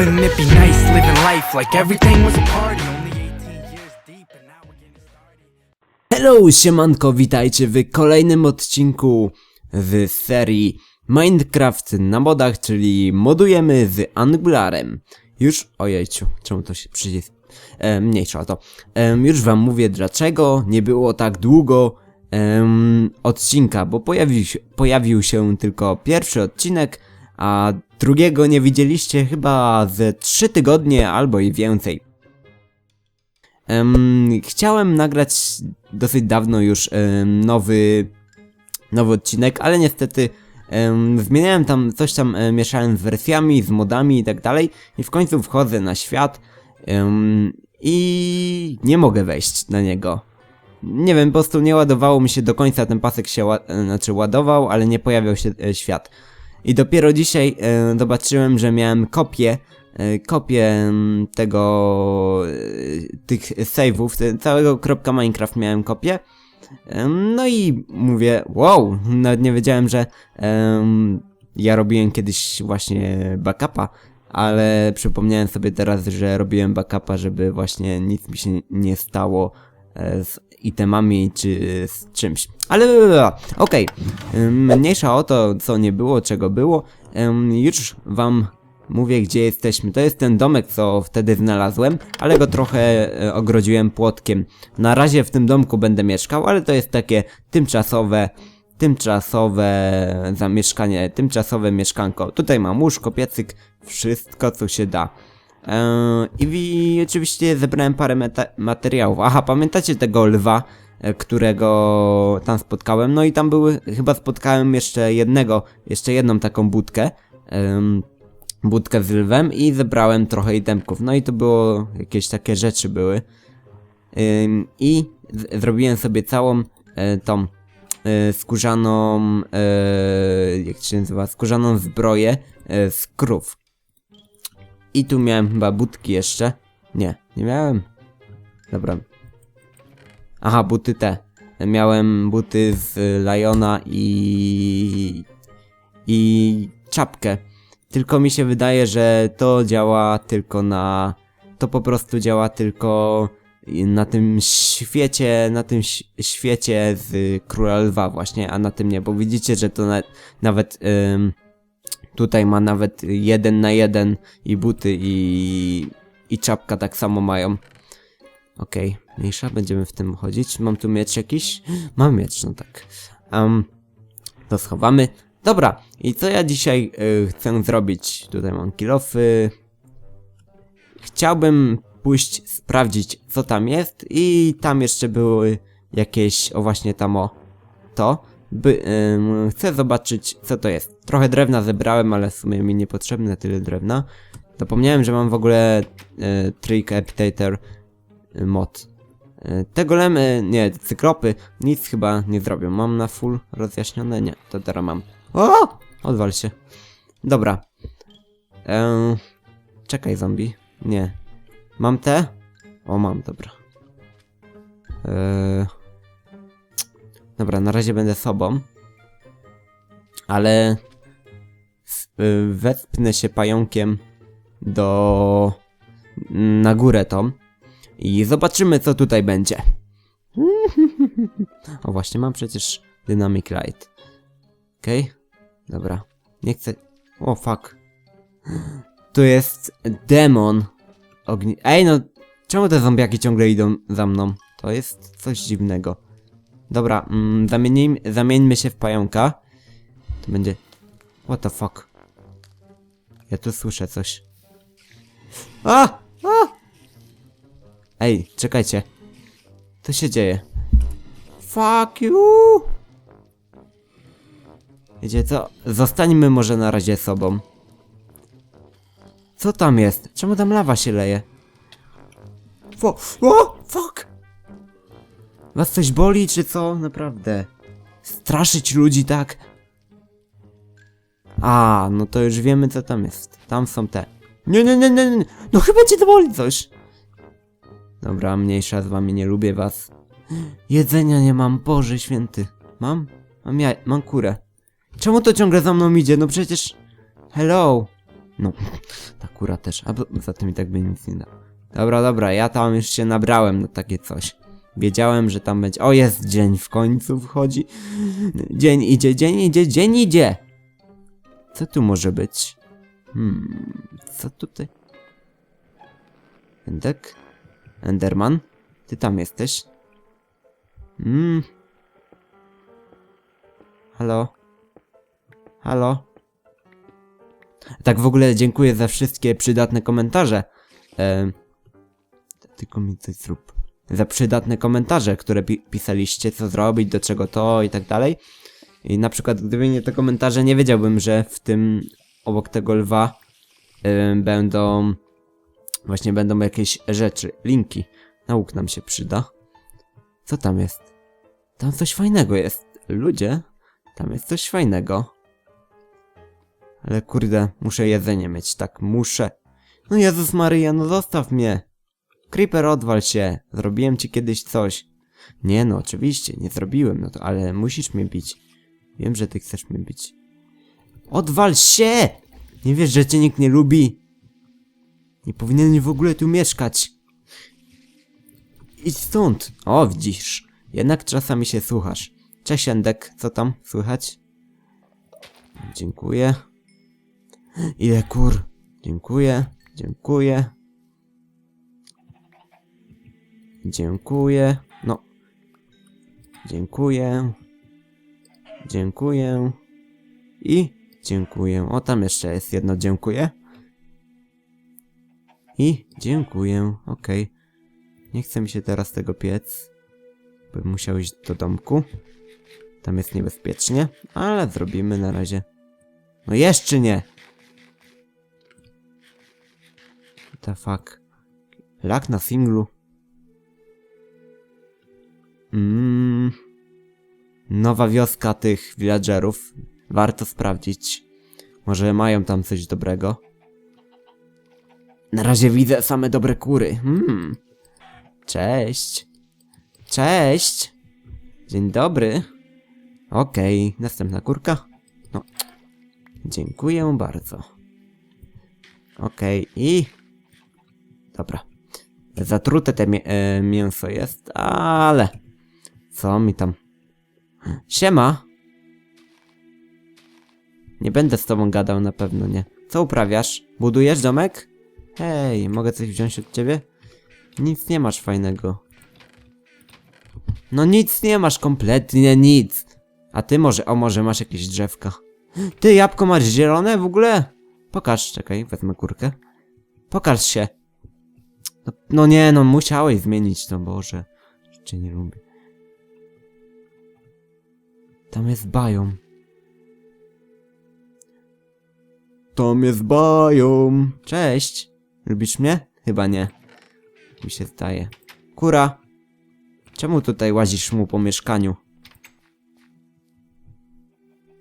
Wouldn't it be nice living life like everything was a party? Only 18 years deep and now we're getting started. Hello, siemanko, witajcie w kolejnym odcinku z serii Minecraft na modach, czyli modujemy z Angularem. Już, ojejciu, czemu to się przycisk... E, mniejsza to. Em, już wam mówię dlaczego nie było tak długo odcinka, bo pojawił się, pojawił się tylko pierwszy odcinek, a drugiego nie widzieliście chyba ze 3 tygodnie albo i więcej. Em, chciałem nagrać dosyć dawno już em, nowy, nowy odcinek, ale niestety em, zmieniałem tam, coś tam e, mieszałem z wersjami, z modami i tak dalej i w końcu wchodzę na świat em, i nie mogę wejść na niego. Nie wiem, po prostu nie ładowało mi się do końca, ten pasek się ła e, znaczy ładował, ale nie pojawiał się e, świat. I dopiero dzisiaj e, zobaczyłem, że miałem kopię, e, kopię mm, tego, e, tych save'ów, całego kropka Minecraft miałem kopię. No i mówię, wow, nawet nie wiedziałem, że ja robiłem kiedyś właśnie backupa, ale przypomniałem sobie teraz, że robiłem backupa, żeby właśnie nic mi się nie stało z itemami czy z czymś. Ale okej, Ym, mniejsza o to, co nie było, czego było. Już wam mówię, gdzie jesteśmy. To jest ten domek, co wtedy znalazłem, ale go trochę e, ogrodziłem płotkiem. Na razie w tym domku będę mieszkał, ale to jest takie tymczasowe, tymczasowe zamieszkanie, tymczasowe mieszkanko. Tutaj mam łóżko, piecyk, wszystko co się da. Eee, I wi- oczywiście zebrałem parę materiałów. Aha, pamiętacie tego lwa, e, którego tam spotkałem? No i tam były, chyba spotkałem jeszcze jednego, jeszcze jedną taką budkę. budkę z lwem i zebrałem trochę itemków. No i to było, jakieś takie rzeczy były. I zrobiłem sobie całą e, tą e, skórzaną, e, jak się nazywa, skórzaną zbroję e, z krów. I tu miałem chyba budki jeszcze. Nie, nie miałem. Dobra. Aha, buty te. Miałem buty z Liona i... i czapkę. Tylko mi się wydaje, że to działa tylko na... To po prostu działa tylko na tym świecie, na tym świecie z Króla Lwa właśnie, a na tym nie, bo widzicie, że to na, nawet ym, tutaj ma nawet jeden na jeden i buty i, i czapka tak samo mają. Okej, mniejsza, będziemy w tym chodzić. Mam tu miecz jakiś? Mam miecz, no tak. Um, to schowamy. Dobra, i co ja dzisiaj y, chcę zrobić? Tutaj mam kilofy. Chciałbym pójść sprawdzić, co tam jest i tam jeszcze były jakieś, o właśnie tam o, to. By, chcę zobaczyć, co to jest. Trochę drewna zebrałem, ale w sumie mi niepotrzebne tyle drewna. Zapomniałem, że mam w ogóle y, Trick Epitator y, mod. Y, Te golemy, nie, cyklopy, nic chyba nie zrobią. Mam na full rozjaśnione? Nie, to teraz mam. O! Odwal się. Dobra. Eee, czekaj, zombie. Nie. Mam te? O, mam, dobra. Eee, dobra, na razie będę sobą. Ale... y, Wespnę się pająkiem do... Na górę tą. I zobaczymy, co tutaj będzie. O, właśnie, mam przecież Dynamic Light. Okej? Dobra. Nie chcę... O, fuck. Tu jest demon. Ogni... Ej, no... Czemu te zombiaki ciągle idą za mną? To jest coś dziwnego. Dobra, mm, zamieńmy, zamieńmy się w pająka. To będzie... What the fuck? Ja tu słyszę coś. A! A! Ej, czekajcie. Co się dzieje? Fuck you! Wiecie co? Zostańmy może na razie sobą. Co tam jest? Czemu tam lawa się leje? O, fuck! Was coś boli, czy co? Naprawdę. Straszyć ludzi tak? A, no to już wiemy co tam jest. Tam są te. Nie, nie, nie, nie, nie. No chyba cię to boli coś. Dobra, mniejsza z wami, nie lubię was. Jedzenia nie mam, Boże święty. Mam? Mam ja, mam kurę. Czemu to ciągle za mną idzie? No przecież... Hello. No, ta kura też, a za tym i tak by nic nie da. Dobra, dobra, ja tam już się nabrałem na takie coś. Wiedziałem, że tam będzie. O, jest dzień w końcu wchodzi. Dzień idzie, dzień idzie, dzień idzie! Co tu może być? Hmm, co tutaj? Endek? Enderman? Ty tam jesteś? Hmm. Halo? Halo? Tak w ogóle dziękuję za wszystkie przydatne komentarze. Em, tylko mi coś zrób. Za przydatne komentarze, które pi pisaliście, co zrobić, do czego to i tak dalej. I na przykład, gdyby nie te komentarze, nie wiedziałbym, że w tym, obok tego lwa, em, będą, właśnie będą jakieś rzeczy, linki. Nauk nam się przyda. Co tam jest? Tam coś fajnego jest. Ludzie, tam jest coś fajnego. Ale kurde, muszę jedzenie mieć, tak, muszę. No Jezus Maryja, no zostaw mnie. Creeper, odwal się. Zrobiłem ci kiedyś coś. Nie no, oczywiście, nie zrobiłem, no to, ale musisz mnie bić. Wiem, że ty chcesz mnie bić. Odwal się! Nie wiesz, że cię nikt nie lubi. Nie powinien w ogóle tu mieszkać. Idź stąd. O, widzisz. Jednak czasami się słuchasz. Cześć, Endek, co tam słychać? Dziękuję. Ile kur? Dziękuję, dziękuję. Dziękuję. No. Dziękuję. Dziękuję. I dziękuję. O, tam jeszcze jest jedno dziękuję. I dziękuję. Okej. Nie chce mi się teraz tego piec. Bym musiał iść do domku. Tam jest niebezpiecznie, ale zrobimy na razie. No jeszcze nie! What the fuck? Lak na singlu. Mmm. Nowa wioska tych villagerów. Warto sprawdzić. Może mają tam coś dobrego. Na razie widzę same dobre kury. Hmm. Cześć. Cześć. Dzień dobry. Okej, następna kurka. No. Dziękuję bardzo. Okej, i... Dobra. Zatrute te mię e, mięso jest, ale... Co mi tam... Siema! Nie będę z tobą gadał, na pewno nie. Co uprawiasz? Budujesz domek? Hej, mogę coś wziąć od ciebie? Nic nie masz fajnego. No nic nie masz, kompletnie nic. A ty może, o może masz jakieś drzewka. Ty, jabłko masz zielone w ogóle? Pokaż, czekaj, wezmę kurkę. Pokaż się. No, no nie, no musiałeś zmienić to, Boże. Cię nie lubię. Tam jest biom. Tam jest biom. Cześć. Lubisz mnie? Chyba nie. Mi się zdaje. Kura. Czemu tutaj łazisz mu po mieszkaniu?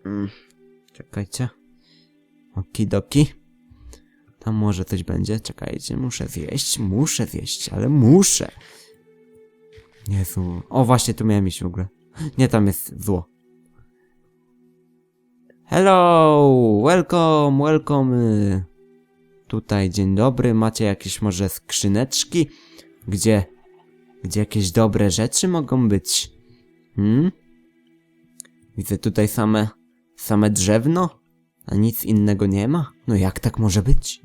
Mm, czekajcie. Okidoki. Tam może coś będzie. Czekajcie, muszę zjeść. Muszę zjeść, ale muszę. Jezu. O, właśnie tu miałem iść w ogóle. Nie, tam jest zło. Hello! Welcome, welcome. Tutaj, dzień dobry. Macie jakieś może skrzyneczki? Gdzie? Gdzie jakieś dobre rzeczy mogą być? Hmm? Widzę tutaj same, same drzewno, a nic innego nie ma? No jak tak może być?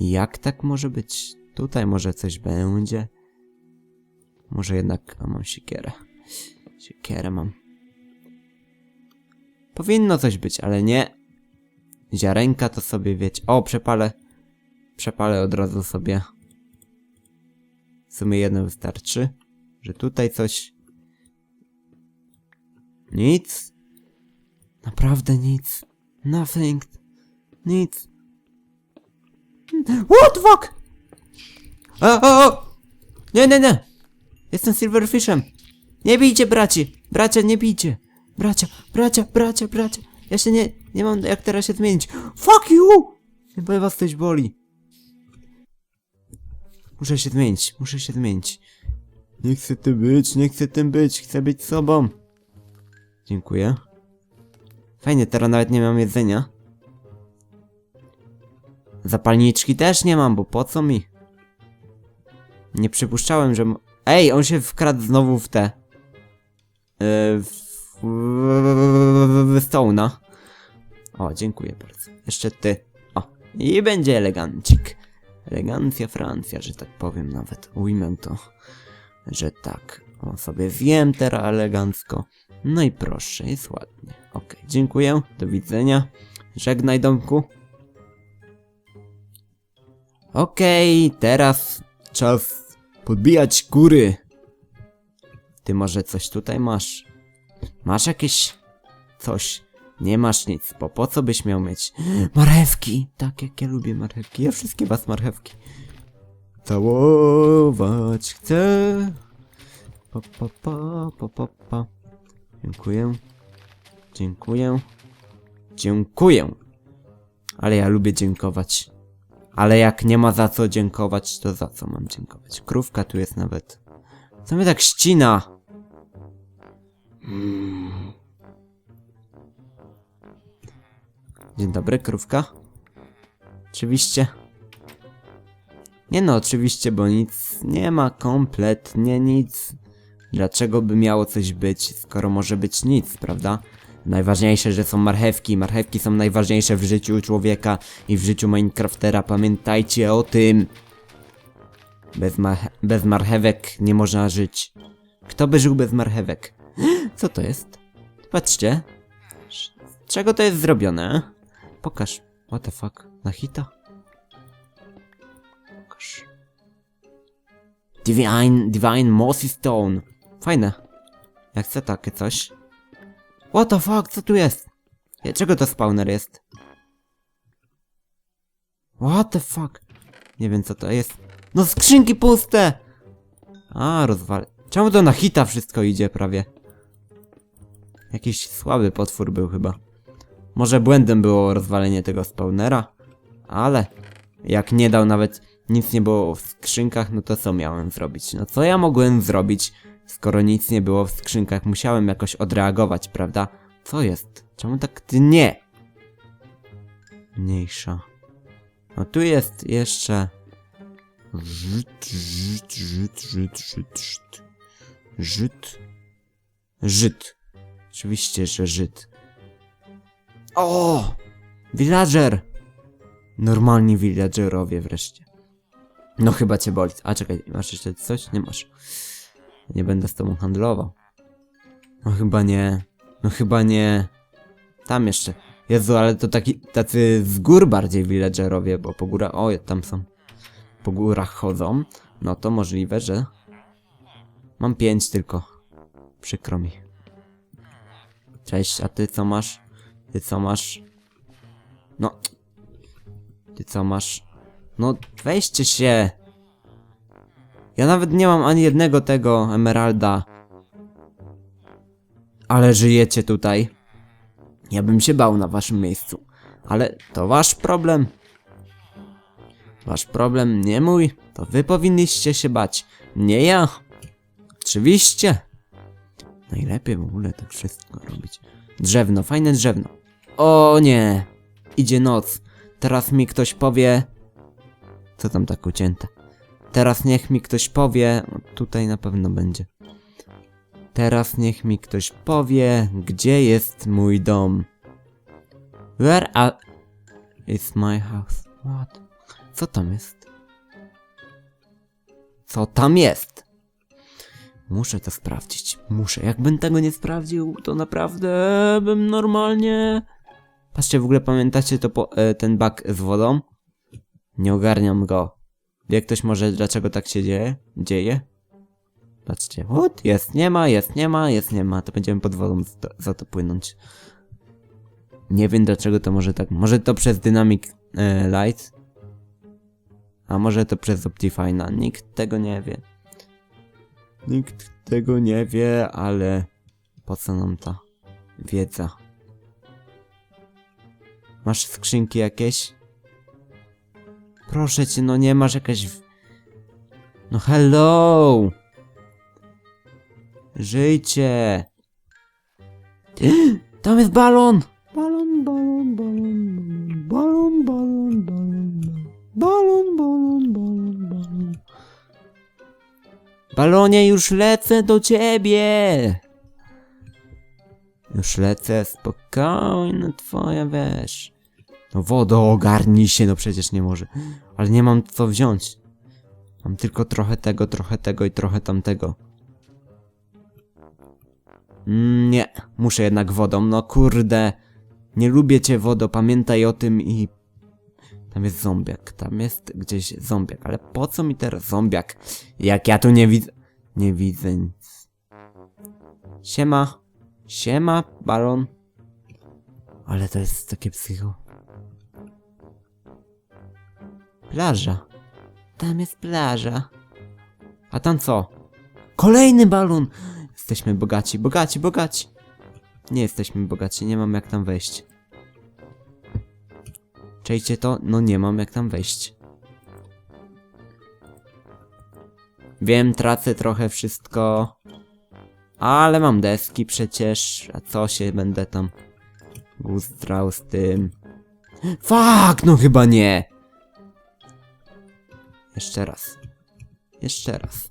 Jak tak może być? Tutaj może coś będzie. Może jednak, a mam siekierę. Siekierę mam. Powinno coś być, ale nie. Ziarenka to sobie wiecie. O, przepalę. Przepalę od razu sobie. W sumie jedno wystarczy. Że tutaj coś. Nic. Naprawdę nic. Nothing. Nic. What the fuck? O, o, o! Nie, nie, nie! Jestem Silverfishem! Nie bijcie braci! Bracia, nie bijcie! Bracia, bracia, bracia, bracia! Ja się nie, nie mam jak teraz się zmienić. Fuck you! Chyba was coś boli. Muszę się zmienić, muszę się zmienić. Nie chcę tym być, nie chcę tym być, chcę być sobą. Dziękuję. Fajnie, teraz nawet nie mam jedzenia. Zapalniczki też nie mam, bo po co mi? Nie przypuszczałem, że... Ej, on się wkradł znowu w te... Yy, w... Stone'a. O, dziękuję bardzo. Jeszcze ty. O, i będzie elegancik. Elegancja Francja, że tak powiem nawet. Ujmę to, że tak. O, sobie zjem teraz elegancko. No i proszę, jest ładnie. Okej, dziękuję. Do widzenia. Żegnaj, domku. Okej, teraz czas podbijać góry. Ty może coś tutaj masz? Masz jakieś coś? Nie masz nic, bo po co byś miał mieć? Marchewki! Tak jak ja lubię marchewki. Ja wszystkie was marchewki. Całować chcę. Pa, pa, pa, pa, pa, pa. Dziękuję. Dziękuję. Dziękuję. Ale ja lubię dziękować. Ale jak nie ma za co dziękować, to za co mam dziękować? Krówka tu jest nawet. Co mnie tak ścina? Mm. Dzień dobry, krówka. Oczywiście. Nie no, oczywiście, bo nic nie ma, kompletnie nic. Dlaczego by miało coś być, skoro może być nic, prawda? Najważniejsze, że są marchewki. Marchewki są najważniejsze w życiu człowieka i w życiu Minecraftera. Pamiętajcie o tym. Bez, bez marchewek nie można żyć. Kto by żył bez marchewek? Co to jest? Patrzcie. Z czego to jest zrobione? Pokaż. What the fuck? Na hita? Pokaż. Divine, Divine Mossy Stone. Fajne. Ja chcę takie coś. What the fuck? Co tu jest? Czego to spawner jest? What the fuck? Nie wiem co to jest. No skrzynki puste! A, rozwal... Czemu to na hita wszystko idzie prawie? Jakiś słaby potwór był chyba. Może błędem było rozwalenie tego spawnera, ale jak nie dał nawet nic nie było w skrzynkach, no to co miałem zrobić? No co ja mogłem zrobić, skoro nic nie było w skrzynkach? Musiałem jakoś odreagować, prawda? Co jest? Czemu tak nie? Mniejsza. No tu jest jeszcze... Żyd, żyd, żyd, żyd, żyd, żyd. Żyd. Żyd. Oczywiście, że Żyd. O! Villager! Normalni villagerowie wreszcie. No chyba cię boli. A czekaj, masz jeszcze coś? Nie masz. Nie będę z tobą handlował. No chyba nie. No chyba nie. Tam jeszcze. Jezu, ale to taki, tacy z gór bardziej villagerowie, bo po górach, o, tam są. Po górach chodzą. No to możliwe, że... Mam pięć tylko. Przykro mi. Cześć, a ty co masz? Ty co masz? No. Ty co masz? No, weźcie się. Ja nawet nie mam ani jednego tego emeralda. Ale żyjecie tutaj. Ja bym się bał na waszym miejscu. Ale to wasz problem. Wasz problem, nie mój. To wy powinniście się bać. Nie ja. Oczywiście. Najlepiej w ogóle tak wszystko robić. Drewno, fajne drewno. O nie! Idzie noc. Teraz mi ktoś powie... Co tam tak ucięte? Teraz niech mi ktoś powie... Tutaj na pewno będzie. Teraz niech mi ktoś powie, gdzie jest mój dom. Where a... is my house? What? Co tam jest? Co tam jest? Muszę to sprawdzić. Muszę. Jakbym tego nie sprawdził, to naprawdę bym normalnie. Patrzcie, w ogóle pamiętacie to po, e, ten bug z wodą? Nie ogarniam go. Wie ktoś może dlaczego tak się dzieje? Dzieje? Patrzcie, what? Jest, nie ma, jest, nie ma, jest, nie ma. To będziemy pod wodą za to, płynąć. Nie wiem dlaczego to może tak. Może to przez Dynamic e, Light? A może to przez Optifine'a? Nikt tego nie wie. Nikt tego nie wie, ale po co nam ta wiedza? Masz skrzynki jakieś? Proszę cię, no nie masz jakaś... w- No hello! Żyjcie! Tam jest balon! Balon, balon, balon, balon, balon, balon, balon. Balon, balon, balon, balon. Balonie, już lecę do ciebie! Już lecę, spokojnie, twoja wiesz. No wodo, ogarnij się, no przecież nie może. Ale nie mam co wziąć. Mam tylko trochę tego, trochę tego i trochę tamtego. Mm, Nie, muszę jednak wodą, no kurde. Nie lubię cię wodo, pamiętaj o tym i... Tam jest zombiak, tam jest gdzieś zombiak, ale po co mi teraz zombiak? Jak ja tu nie widzę... Nie widzę nic. Siema. Siema, balon. Ale to jest takie psycho. Plaża. Tam jest plaża. A tam co? Kolejny balon! Jesteśmy bogaci, bogaci, bogaci. Nie jesteśmy bogaci, nie mam jak tam wejść. Czejcie to? No nie mam jak tam wejść. Wiem, tracę trochę wszystko. Ale mam deski przecież. A co się będę tam guzdrał z tym? Fuck, no chyba nie. Jeszcze raz. Jeszcze raz.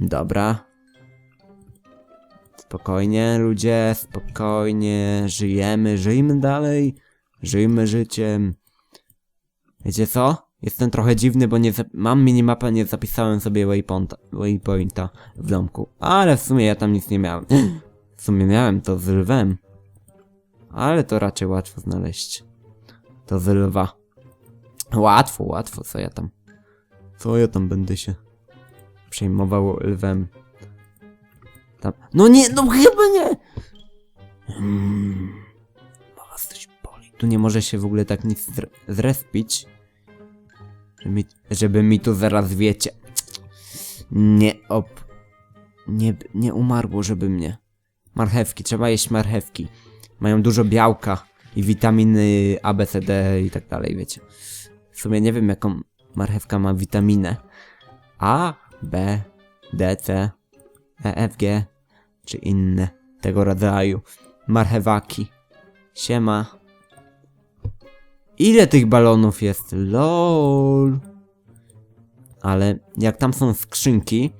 Dobra. Spokojnie, ludzie, spokojnie. Żyjemy, żyjmy dalej. Żyjmy życiem. Wiecie co? Jestem trochę dziwny, bo nie mam minimapę, nie zapisałem sobie waypointa, waypointa w domku. Ale w sumie ja tam nic nie miałem. W sumie miałem to z lwem. Ale to raczej łatwo znaleźć. To z lwa. Łatwo, łatwo, co ja tam. Co ja tam będę się przejmował lwem. Tam. No nie, no chyba nie! Hmm. Was coś boli. Tu nie może się w ogóle tak nic zre- zrespić. Żeby mi, żeby mi tu zaraz wiecie. Nie op. Nie, nie umarło, żeby mnie. Marchewki, trzeba jeść marchewki. Mają dużo białka i witaminy A, B, C, D i tak dalej, wiecie. W sumie nie wiem, jaką marchewka ma witaminę. A, B, D, C, E, F, G, czy inne tego rodzaju marchewaki. Siema. Ile tych balonów jest? LOL. Ale jak tam są skrzynki,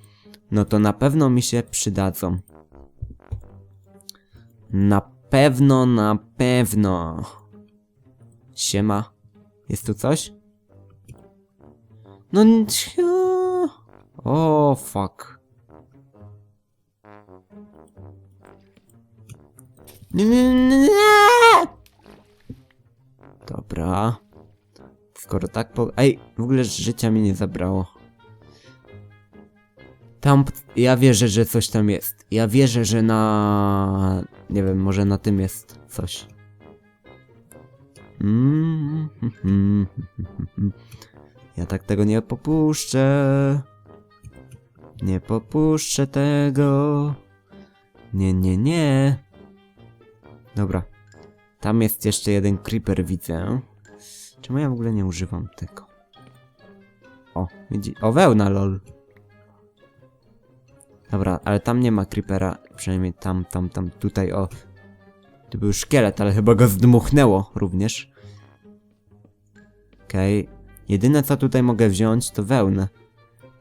no to na pewno mi się przydadzą. Na pewno, na pewno. Siema. Jest tu coś? No cia. O, fuck. Dobra. Skoro tak po... Ej, w ogóle życia mi nie zabrało. Tam... Ja wierzę, że coś tam jest. Ja wierzę, że na... Nie wiem, może na tym jest coś. Mm, Ja tak tego nie popuszczę. Nie popuszczę tego. Nie, nie, nie. Dobra. Tam jest jeszcze jeden creeper, widzę. Czemu ja w ogóle nie używam tego? O, widzi... O, wełna, lol. Dobra, ale tam nie ma creepera. Przynajmniej tam, tam, tam, tutaj, o. Tu był szkielet, ale chyba go zdmuchnęło również. Okej. Jedyne co tutaj mogę wziąć to wełnę.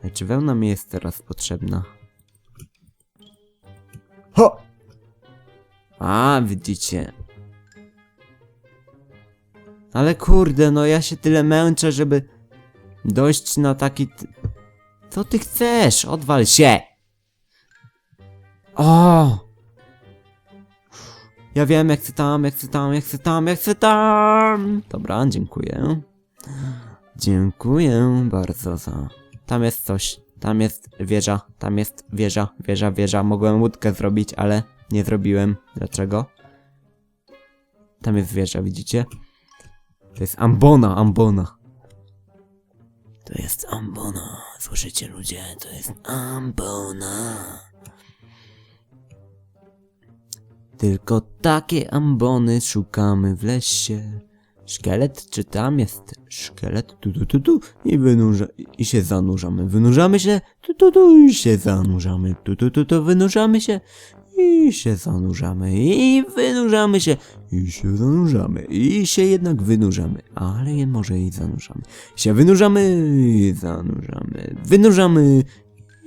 Ale czy wełna mi jest teraz potrzebna? Ho! A, widzicie. Ale kurde, no ja się tyle męczę, żeby dojść na taki... Co ty chcesz? Odwal się! O! Ja wiem, jak chcę tam, jak chcę tam, jak chcę tam, jak chcę tam! Dobra, dziękuję. Dziękuję bardzo za... Tam jest coś. Tam jest wieża, tam jest wieża, wieża, wieża. Mogłem łódkę zrobić, ale nie zrobiłem. Dlaczego? Tam jest wieża, widzicie? To jest ambona, ambona. To jest ambona. Słyszycie ludzie? To jest ambona. Tylko takie ambony szukamy w lesie. Szkielet, czy tam jest szkielet? Tu, tu, tu, tu. I wynurza, i się zanurzamy. Wynurzamy się, tu, tu, tu, i się zanurzamy. Tu, tu, tu, tu, wynurzamy się I się zanurzamy, i wynurzamy się, i się zanurzamy, i się jednak wynurzamy, ale może i zanurzamy. Się wynurzamy, i zanurzamy, wynurzamy,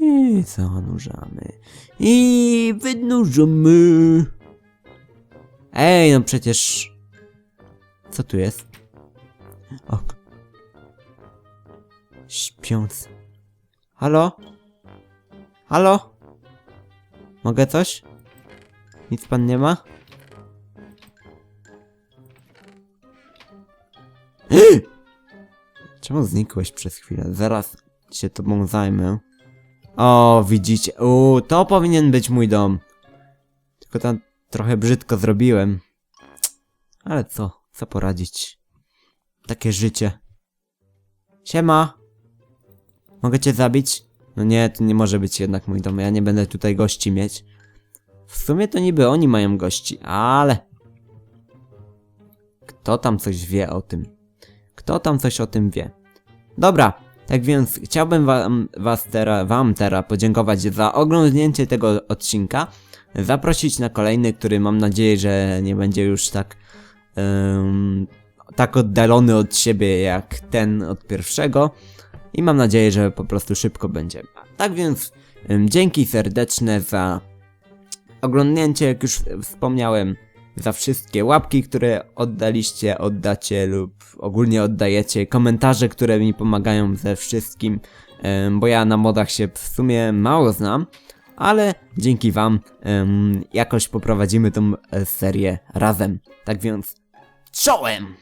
i zanurzamy, i wynurzamy. Ej, no przecież... Co tu jest? O. Śpiąc. Halo? Halo? Mogę coś? Nic pan nie ma? Czemu znikłeś przez chwilę? Zaraz się tobą zajmę. O, widzicie. U, to powinien być mój dom. Tylko tam trochę brzydko zrobiłem. Ale co? Co poradzić? Takie życie. Siema. Mogę cię zabić? No nie, to nie może być jednak mój dom. Ja nie będę tutaj gości mieć. W sumie to niby oni mają gości, ale... Kto tam coś wie o tym? Kto tam coś o tym wie? Dobra, tak więc chciałbym wam, was teraz, wam teraz podziękować za oglądnięcie tego odcinka. Zaprosić na kolejny, który mam nadzieję, że nie będzie już tak... tak oddalony od siebie jak ten od pierwszego. I mam nadzieję, że po prostu szybko będzie. Tak więc dzięki serdeczne za oglądnięcie, jak już wspomniałem, za wszystkie łapki, które oddaliście, oddacie lub ogólnie oddajecie, komentarze, które mi pomagają ze wszystkim, bo ja na modach się w sumie mało znam, ale dzięki wam jakoś poprowadzimy tą e, serię razem. Tak więc czołem!